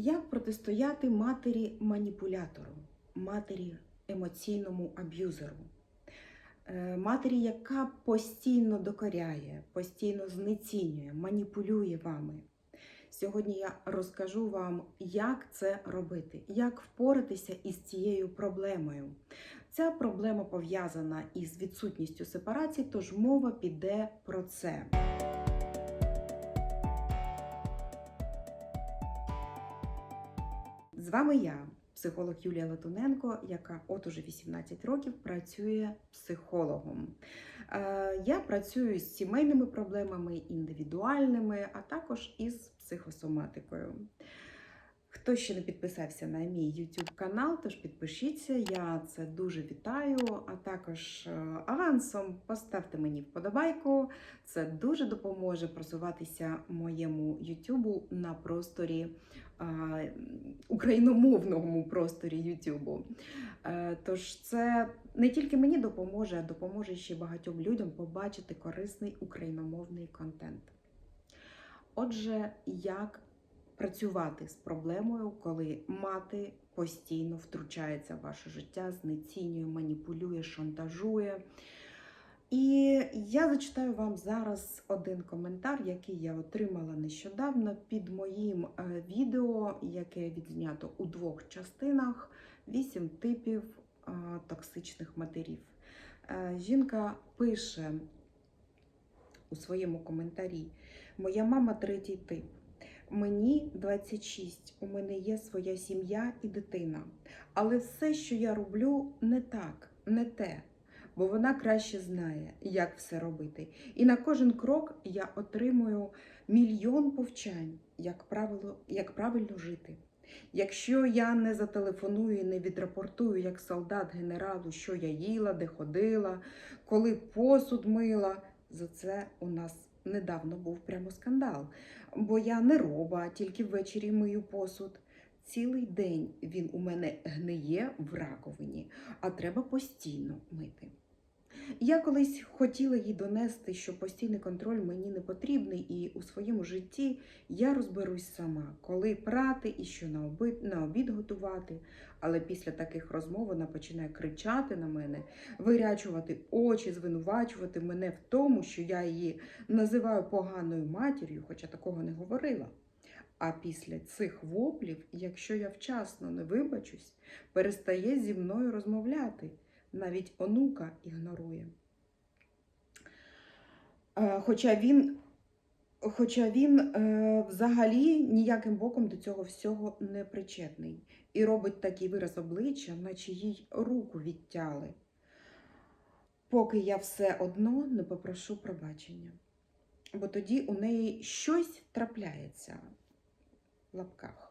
Як протистояти матері маніпулятору, матері емоційному аб'юзеру, Е, матері, яка постійно докоряє, постійно знецінює, маніпулює вами? Сьогодні я розкажу вам, як це робити, як впоратися із цією проблемою. Ця проблема пов'язана із відсутністю сепарації, тож мова піде про це. З вами я, психолог Юлія Латуненко, яка от уже 18 років працює психологом. Е, Я працюю з сімейними проблемами, індивідуальними, а також із психосоматикою. Хто ще не підписався на мій YouTube канал, тож підпишіться, я це дуже вітаю. А також е, авансом поставте мені вподобайку. Це дуже допоможе просуватися моєму YouTube на просторі а, україномовному просторі YouTube. Е, Тож це не тільки мені допоможе, а допоможе ще багатьом людям побачити корисний україномовний контент. Отже, як працювати з проблемою, коли мати постійно втручається в ваше життя, знецінює, маніпулює, шантажує. І я зачитаю вам зараз один коментар, який я отримала нещодавно під моїм е, відео, яке відзнято у двох частинах: вісім типів е, токсичних матерів. Е, Жінка пише у своєму коментарі: Моя мама третій тип. Мені 26, у мене є своя сім'я і дитина. Але все, що я роблю, не так, не те, бо вона краще знає, як все робити. І на кожен крок я отримую мільйон повчань, як правило, як правильно жити. Якщо я не зателефоную і не відрапортую як солдат генералу, що я їла, де ходила, коли посуд мила, за це у нас недавно був прямо скандал. Бо я не роба, тільки ввечері мию посуд. Цілий день він у мене гниє в раковині, а треба постійно мити. Я колись хотіла їй донести, що постійний контроль мені не потрібний, і у своєму житті я розберусь сама, коли прати і що на обід, на обід готувати. Але після таких розмов вона починає кричати на мене, вирячувати очі, звинувачувати мене в тому, що я її називаю поганою матір'ю, хоча такого не говорила. А після цих воплів, якщо я вчасно не вибачусь, перестає зі мною розмовляти. Навіть онука ігнорує. Е, Хоча він, хоча він е, взагалі ніяким боком до цього всього не причетний і робить такий вираз обличчя, наче їй руку відтяли. Поки я все одно не попрошу пробачення. Бо тоді у неї щось трапляється в лапках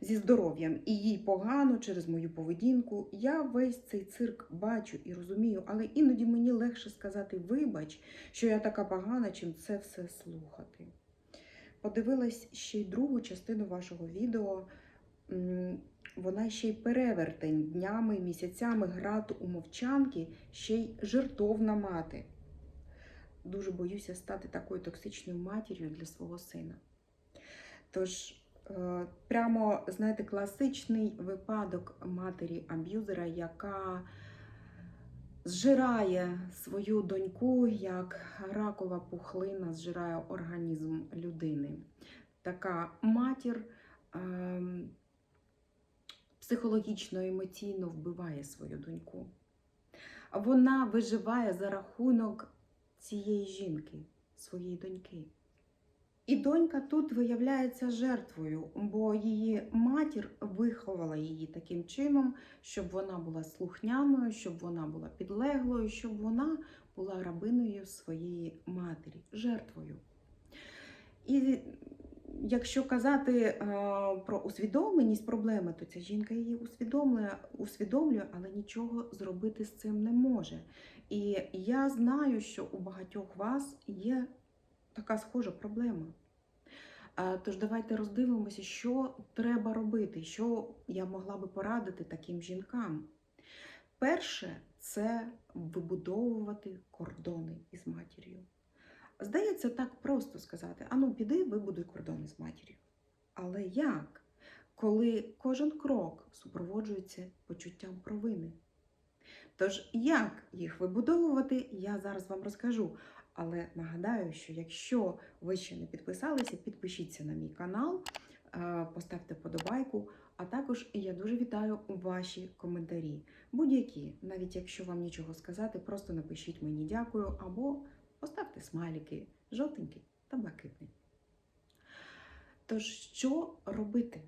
зі здоров'ям, і їй погано через мою поведінку. Я весь цей цирк бачу і розумію, але іноді мені легше сказати вибач, що я така погана, чим це все слухати. Подивилась ще й другу частину вашого відео. Вона ще й перевертень днями, місяцями грати у мовчанки, ще й жертовна мати. Дуже боюся стати такою токсичною матір'ю для свого сина. Тож, Прямо, знаєте, класичний випадок матері аб'юзера, яка зжирає свою доньку, як ракова пухлина зжирає організм людини. Така матір ем, психологічно, емоційно вбиває свою доньку. Вона виживає за рахунок цієї жінки, своєї доньки. І донька тут виявляється жертвою, бо її матір виховала її таким чином, щоб вона була слухняною, щоб вона була підлеглою, щоб вона була рабиною своєї матері, жертвою. І якщо казати е, про усвідомленість проблеми, то ця жінка її усвідомлює, усвідомлює, але нічого зробити з цим не може. І я знаю, що у багатьох вас є така схожа проблема. Тож давайте роздивимося, що треба робити, що я могла би порадити таким жінкам. Перше це вибудовувати кордони із матір'ю. Здається, так просто сказати: ану, піди, вибудуй кордони з матір'ю. Але як? коли кожен крок супроводжується почуттям провини. Тож, як їх вибудовувати, я зараз вам розкажу. Але нагадаю, що якщо ви ще не підписалися, підпишіться на мій канал, е, поставте подобайку, а також я дуже вітаю ваші коментарі. Будь-які, навіть якщо вам нічого сказати, просто напишіть мені дякую або поставте смайлики жовтенький та блакитний. Тож, що робити?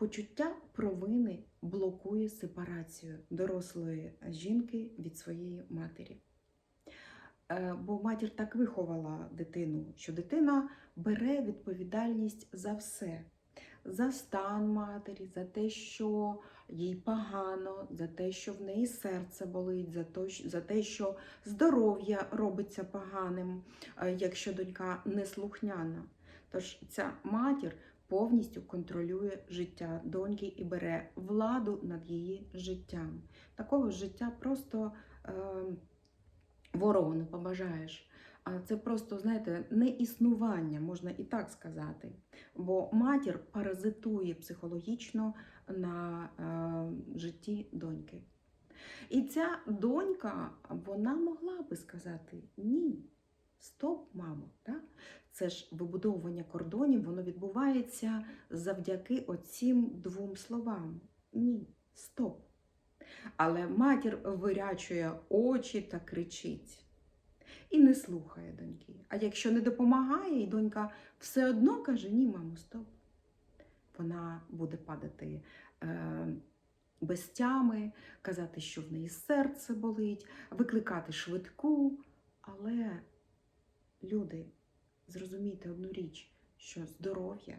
Почуття провини блокує сепарацію дорослої жінки від своєї матері. Е, Бо матір так виховала дитину, що дитина бере відповідальність за все, за стан матері, за те, що їй погано, за те, що в неї серце болить, за те, що здоров'я робиться поганим, е, якщо донька неслухняна. Тож ця матір повністю контролює життя доньки і бере владу над її життям. Такого життя просто е, ворогу не побажаєш. А це просто, знаєте, не існування, можна і так сказати. Бо матір паразитує психологічно на е, житті доньки. І ця донька, вона могла би сказати ні. Стоп, мамо, так? це ж вибудовування кордонів, воно відбувається завдяки оцім двом словам. Ні, стоп. Але матір вирячує очі та кричить і не слухає доньки. А якщо не допомагає, і донька все одно каже: ні, мамо, стоп. Вона буде падати е, без тями, казати, що в неї серце болить, викликати швидку. Але люди, зрозумійте одну річ, що здоров'я,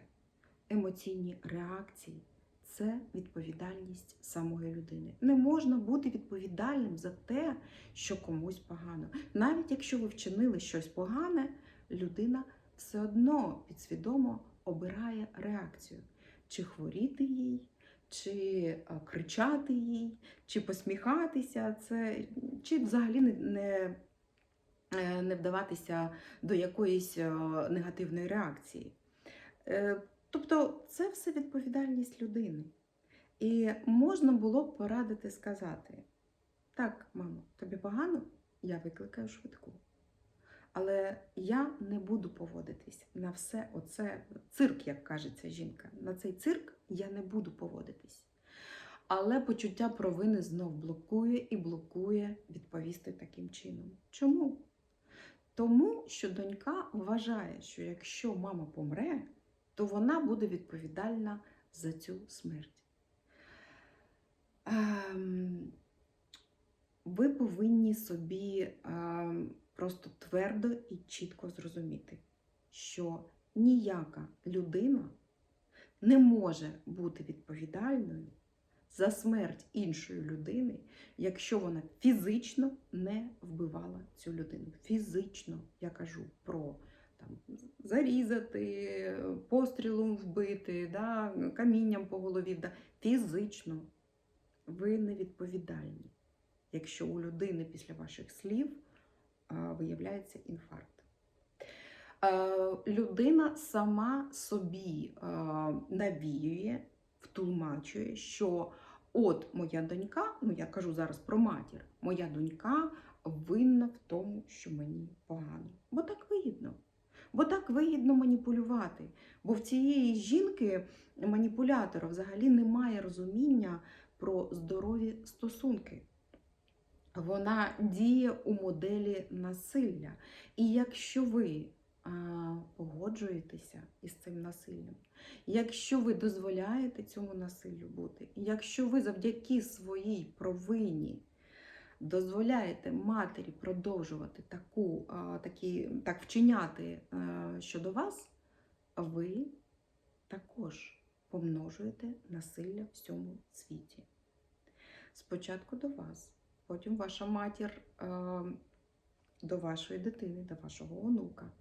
емоційні реакції це відповідальність самої людини. Не можна бути відповідальним за те, що комусь погано. Навіть якщо ви вчинили щось погане, людина все одно підсвідомо обирає реакцію, чи хворіти їй. Чи е, кричати їй, чи посміхатися, це, чи взагалі не, не е, вдаватися до якоїсь е, негативної реакції. Е, Тобто це все відповідальність людини. І можна було б порадити сказати: так, мамо, тобі погано, я викликаю швидку. Але я не буду поводитись на все оце цирк, як каже ця жінка. На цей цирк я не буду поводитись. Але почуття провини знов блокує і блокує відповісти таким чином. Чому? Тому що донька вважає, що якщо мама помре, то вона буде відповідальна за цю смерть. Ем, ви повинні собі ем, просто твердо і чітко зрозуміти, що ніяка людина не може бути відповідальною за смерть іншої людини, якщо вона фізично не вбивала цю людину. Фізично я кажу про там, зарізати, пострілом вбити, да, камінням по голові. Да. Фізично ви не відповідальні, якщо у людини після ваших слів виявляється інфаркт. Е, Людина сама собі е, навіює, втулмачує, що от моя донька, ну я кажу зараз про матір, моя донька винна в тому, що мені погано. Бо так вигідно. Бо так вигідно маніпулювати. Бо в цієї жінки, маніпулятора, взагалі немає розуміння про здорові стосунки. Вона діє у моделі насилля. І якщо ви погоджуєтеся із цим насиллям, якщо ви дозволяєте цьому насиллю бути, якщо ви завдяки своїй провині дозволяєте матері продовжувати таку, такі, так вчиняти щодо вас, ви також помножуєте насилля в цьому світі. Спочатку до вас, потім ваша матір до вашої дитини, до вашого онука.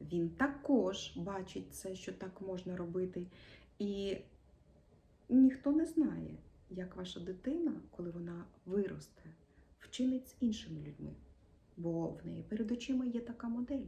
Він також бачить це, що так можна робити. І ніхто не знає, як ваша дитина, коли вона виросте, вчинить з іншими людьми. Бо в неї перед очима є така модель.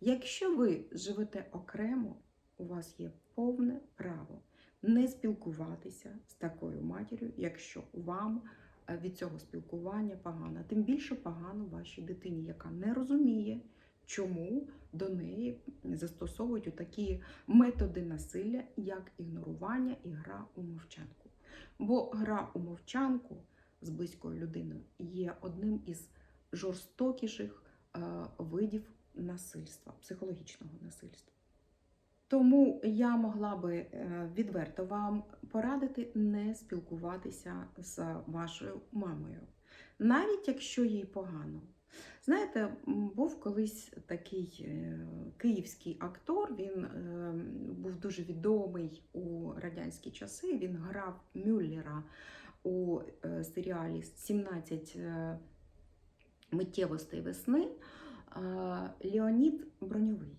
Якщо ви живете окремо, у вас є повне право не спілкуватися з такою матір'ю, якщо вам е, від цього спілкування погано. Тим більше погано вашій дитині, яка не розуміє, чому до неї застосовують такі методи насилля, як ігнорування і гра у мовчанку. Бо гра у мовчанку з близькою людиною є одним із жорстокіших е, видів насильства, психологічного насильства. Тому я могла би е, відверто вам порадити не спілкуватися з вашою мамою, навіть якщо їй погано. Знаєте, був колись такий е, київський актор, він е, був дуже відомий у радянські часи. Він грав Мюллера у е, серіалі «17 е, миттєвостей весни Леонід Броньовий.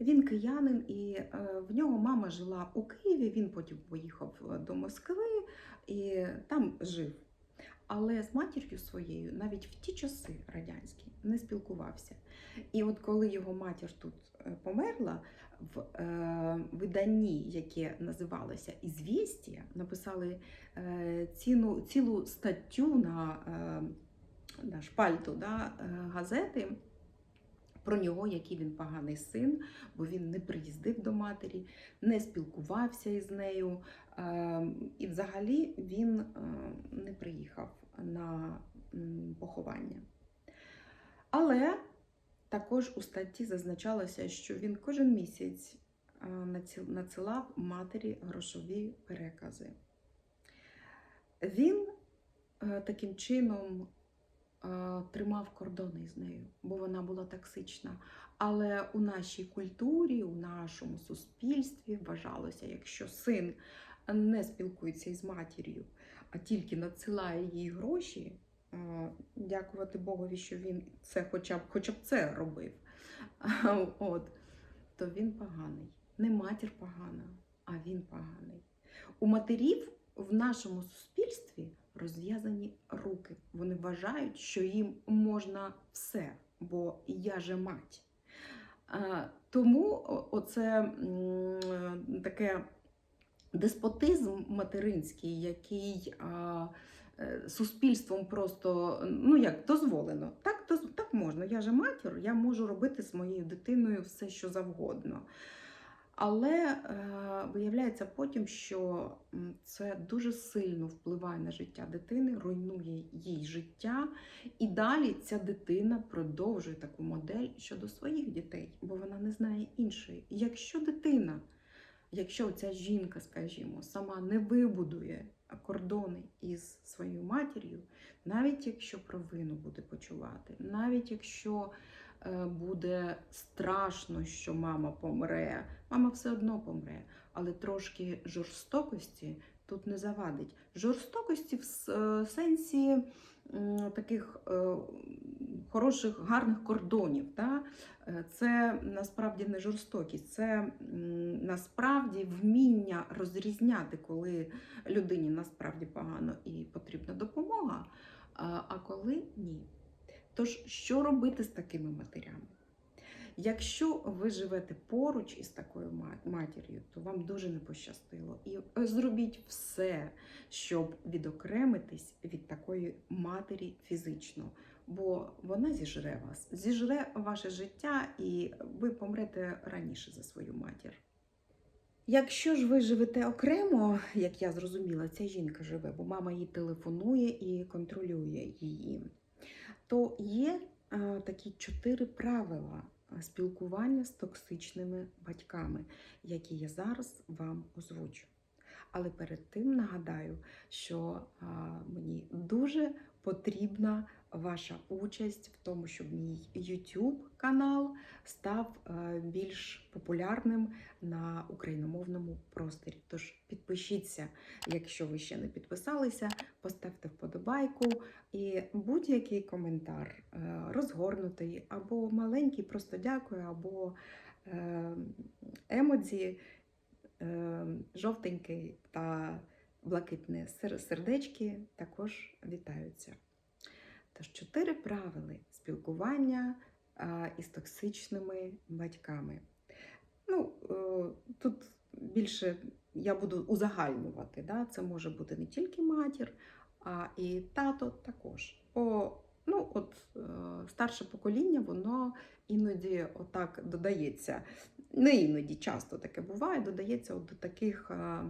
Він киянин, і в нього мама жила у Києві. Він потім поїхав до Москви і там жив. Але з матір'ю своєю навіть в ті часи радянські не спілкувався. І от коли його матір тут е, померла, в е, виданні, яке називалося Ізвістія, написали е, ціну, цілу статтю на, е, на шпальту да, е, газети про нього, який він поганий син, бо він не приїздив до матері, не спілкувався із нею. е, І взагалі він е, не приїхав на поховання. Але також у статті зазначалося, що він кожен місяць е, надсилав матері грошові перекази. Він е, таким чином тримав кордони з нею, бо вона була токсична. Але у нашій культурі, у нашому суспільстві вважалося, якщо син не спілкується із матір'ю, а тільки надсилає їй гроші, е, дякувати Богові, що він це хоча б, хоча б це робив. От, то він поганий. Не матір погана, а він поганий. У матерів в нашому суспільстві розв'язані руки. Вони вважають, що їм можна все, бо я же мать. Тому оце таке деспотизм материнський, який е, суспільством просто ну як дозволено. Так, так можна. Я же матір, я можу робити з моєю дитиною все, що завгодно. Але е, виявляється потім, що це дуже сильно впливає на життя дитини, руйнує їй життя, і далі ця дитина продовжує таку модель щодо своїх дітей, бо вона не знає іншої. Якщо дитина, якщо ця жінка, скажімо, сама не вибудує кордони із своєю матір'ю, навіть якщо провину буде почувати, навіть якщо буде страшно, що мама помре, мама все одно помре, але трошки жорстокості тут не завадить. Жорстокості в е, сенсі таких е, хороших, гарних кордонів. Е, Це насправді не жорстокість, це насправді вміння розрізняти, коли людині насправді погано і потрібна допомога, а коли ні. Тож, що робити з такими матерями? Якщо ви живете поруч із такою матір'ю, то вам дуже не пощастило. І е, зробіть все, щоб відокремитись від такої матері фізично, бо вона зіжре вас, зіжре ваше життя, і ви помрете раніше за свою матір. Якщо ж ви живете окремо, як я зрозуміла, ця жінка живе, бо мама їй телефонує і контролює її, то є е, такі чотири правила е, спілкування з токсичними батьками, які я зараз вам озвучу. Але перед тим нагадаю, що а, мені дуже потрібна ваша участь в тому, щоб мій YouTube канал став е, більш популярним на україномовному просторі. Тож підпишіться, якщо ви ще не підписалися, поставте вподобайку і будь-який коментар е, розгорнутий, або маленький, просто дякую, або е, емодзі жовтенький та блакитне сердечки також вітаються. Тож чотири правила спілкування із токсичними батьками. Ну, е, тут більше я буду узагальнювати. Да? Це може бути не тільки матір, а і тато також. Бо ну, от, е, старше покоління, воно іноді отак додається. Не іноді часто таке буває, додається от до таких е,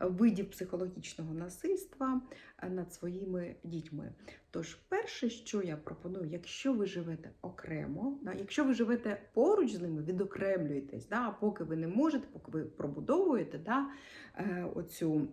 видів психологічного насильства е, над своїми дітьми. Тож, перше, що я пропоную, якщо ви живете окремо, якщо ви живете поруч з ними, відокремлюєтесь, да, поки ви не можете, поки ви пробудовуєте да, е, оцю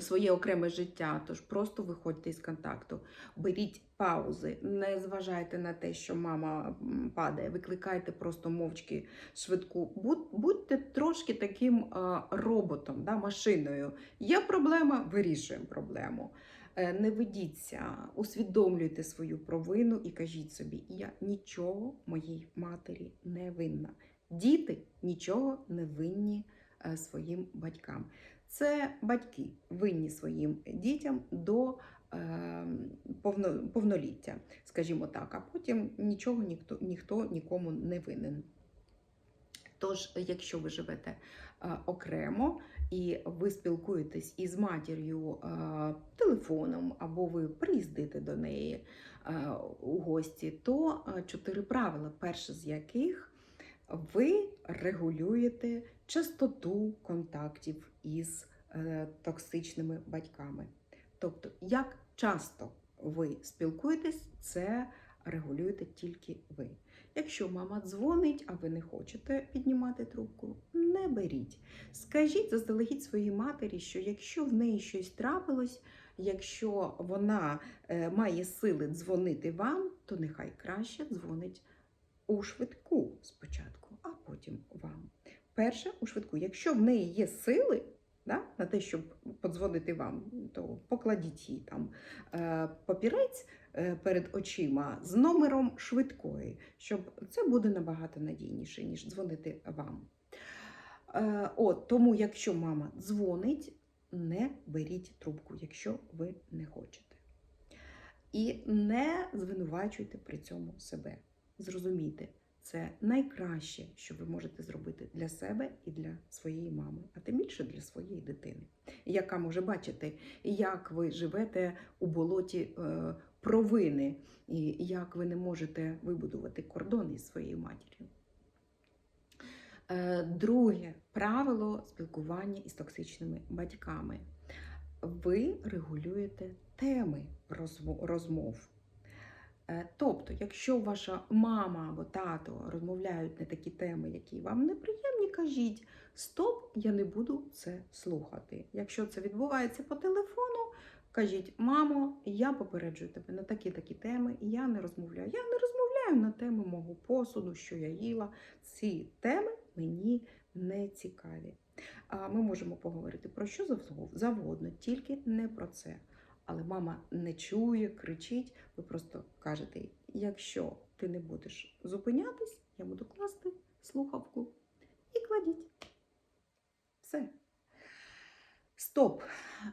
своє окреме життя, тож просто виходьте із контакту, беріть паузи, не зважайте на те, що мама падає, викликайте просто мовчки швидку. Будьте трошки таким е, роботом, да, машиною. Є проблема, вирішуємо проблему. Е, Не ведіться, усвідомлюйте свою провину і кажіть собі, я нічого моїй матері не винна. Діти нічого не винні е, своїм батькам. Це батьки винні своїм дітям до е, повно, повноліття, скажімо так, а потім нічого ніхто, ніхто нікому не винен. Тож, якщо ви живете е, окремо і ви спілкуєтесь із матір'ю е, телефоном, або ви приїздите до неї у гості, то чотири правила, перше з яких ви регулюєте частоту контактів із е, токсичними батьками. Тобто, як часто ви спілкуєтесь, це регулюєте тільки ви. Якщо мама дзвонить, а ви не хочете піднімати трубку, не беріть. Скажіть заздалегідь своїй матері, що якщо в неї щось трапилось, якщо вона е, має сили дзвонити вам, то нехай краще дзвонить у швидку спочатку, а потім вам. Перше у швидку. Якщо в неї є сили да, на те, щоб подзвонити вам, то покладіть їй там е, папірець е, перед очима з номером швидкої, щоб це буде набагато надійніше, ніж дзвонити вам. Е, от, тому, якщо мама дзвонить, не беріть трубку, якщо ви не хочете. І не звинувачуйте при цьому себе. Зрозумійте, це найкраще, що ви можете зробити для себе і для своєї мами, а тим більше для своєї дитини, яка може бачити, як ви живете у болоті е, провини, і як ви не можете вибудувати кордони із своєю матір'ю. Е, Друге правило спілкування із токсичними батьками. Ви регулюєте теми розмо- розмов. Е, Тобто, якщо ваша мама або тато розмовляють на такі теми, які вам неприємні, кажіть стоп, я не буду це слухати. Якщо це відбувається по телефону, кажіть, мамо, я попереджую тебе на такі такі теми, і я не розмовляю. Я не розмовляю на теми мого посуду, що я їла. Ці теми мені не цікаві. А ми можемо поговорити про що завгодно, тільки не про це. Але мама не чує, кричить. Ви просто кажете, якщо ти не будеш зупинятись, я буду класти слухавку і кладіть. Все. Стоп.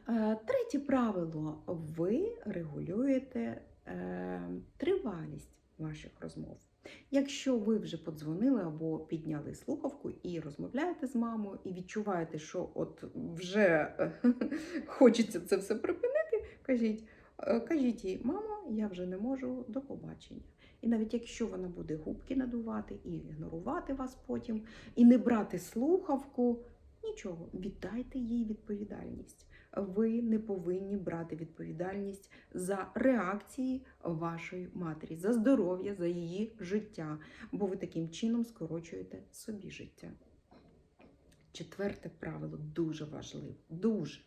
Е, Третє правило. Ви регулюєте е, тривалість ваших розмов. Якщо ви вже подзвонили або підняли слухавку і розмовляєте з мамою, і відчуваєте, що от вже хочеться це все припинити, кажіть, е, кажіть їй, мамо, я вже не можу, до побачення. І навіть якщо вона буде губки надувати і ігнорувати вас потім, і не брати слухавку, нічого, віддайте їй відповідальність. Ви не повинні брати відповідальність за реакції вашої матері, за здоров'я, за її життя, бо ви таким чином скорочуєте собі життя. Четверте правило дуже важливе. Дуже.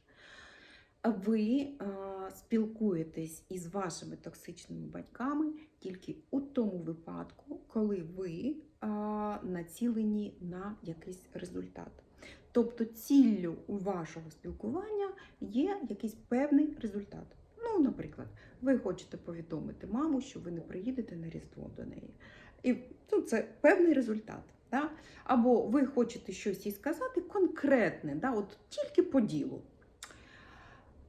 Ви спілкуєтесь із вашими токсичними батьками тільки у тому випадку, коли ви націлені на якийсь результат. Тобто ціллю вашого спілкування є якийсь певний результат. Ну, наприклад, ви хочете повідомити маму, що ви не приїдете на Різдво до неї. І ну, це певний результат. Да? Або ви хочете щось їй сказати конкретне, да? от тільки по ділу.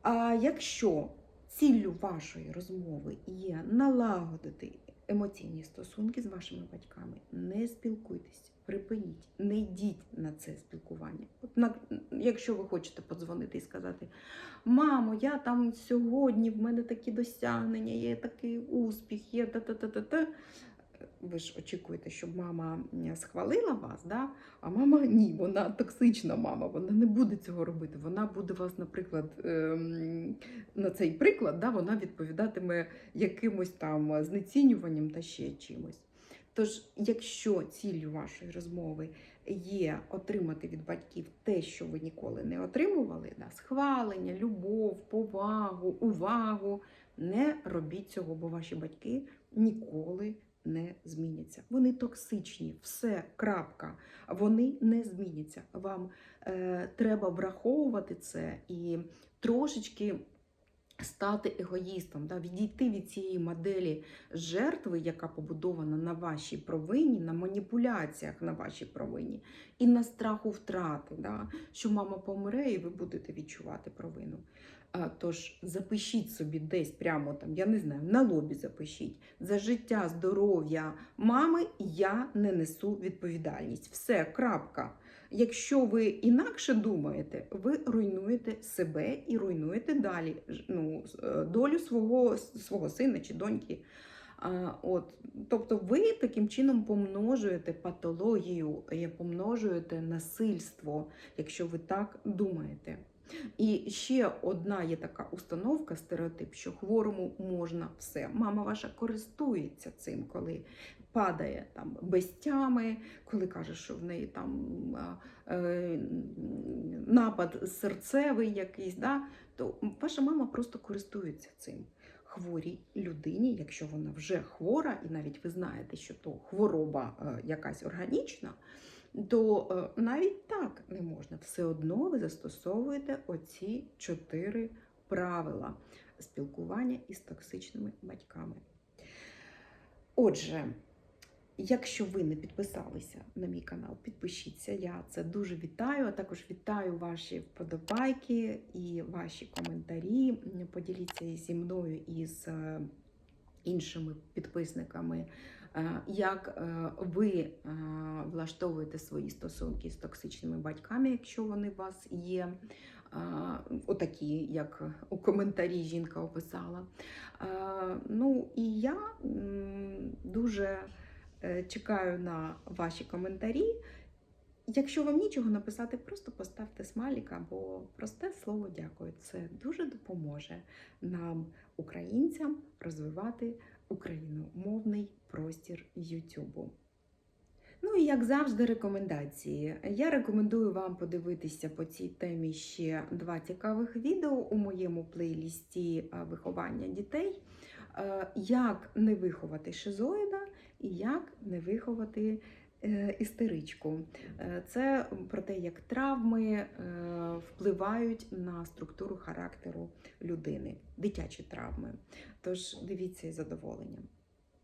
А якщо ціллю вашої розмови є налагодити емоційні стосунки з вашими батьками, не спілкуйтесь Припиніть, не йдіть на це спілкування. От на, якщо ви хочете подзвонити і сказати, мамо, я там сьогодні, в мене такі досягнення, є такий успіх, є та-та-та-та-та. Ви ж очікуєте, щоб мама схвалила вас, да? а мама ні, вона токсична мама, вона не буде цього робити. Вона буде вас, наприклад, ем, на цей приклад, да, вона відповідатиме якимось там знецінюванням та ще чимось. Тож, якщо ціллю вашої розмови є отримати від батьків те, що ви ніколи не отримували, да, схвалення, любов, повагу, увагу, не робіть цього, бо ваші батьки ніколи не зміняться. Вони токсичні, все, крапка. Вони не зміняться. Вам е, треба враховувати це і трошечки стати егоїстом, да, відійти від цієї моделі жертви, яка побудована на вашій провині, на маніпуляціях на вашій провині, і на страху втрати, да, що мама помре, і ви будете відчувати провину. Тож запишіть собі десь прямо там, я не знаю, на лобі запишіть. За життя, здоров'я мами я не несу відповідальність. Все, крапка. Якщо ви інакше думаєте, ви руйнуєте себе і руйнуєте далі ну, е, долю свого, свого сина чи доньки. А, от, тобто ви таким чином помножуєте патологію, е, помножуєте насильство, якщо ви так думаєте. І ще одна є така установка, стереотип, що хворому можна все. Мама ваша користується цим, коли падає там без коли каже, що в неї там е, напад серцевий якийсь, да, то ваша мама просто користується цим. Хворій людині, якщо вона вже хвора, і навіть ви знаєте, що то хвороба е, якась органічна, то е, навіть так не можна. Все одно ви застосовуєте оці чотири правила спілкування із токсичними батьками. Отже, якщо ви не підписалися на мій канал, підпишіться. Я це дуже вітаю. А також вітаю ваші вподобайки і ваші коментарі. Поділіться зі мною і з е, іншими підписниками, як е, ви е, влаштовуєте свої стосунки з токсичними батьками, якщо вони у вас є. е, Отакі, як у коментарі жінка описала. Е, Ну і я дуже е, чекаю на ваші коментарі. Якщо вам нічого написати, просто поставте смайлик або просте слово дякую. Це дуже допоможе нам, українцям, розвивати україномовний простір Ютубу. Ну і як завжди, рекомендації. Я рекомендую вам подивитися по цій темі ще два цікавих відео у моєму плейлісті виховання дітей. Е, Як не виховати шизоїда і як не виховати істеричку. Е, Це про те, як травми е, впливають на структуру характеру людини, дитячі травми. Тож дивіться із задоволенням.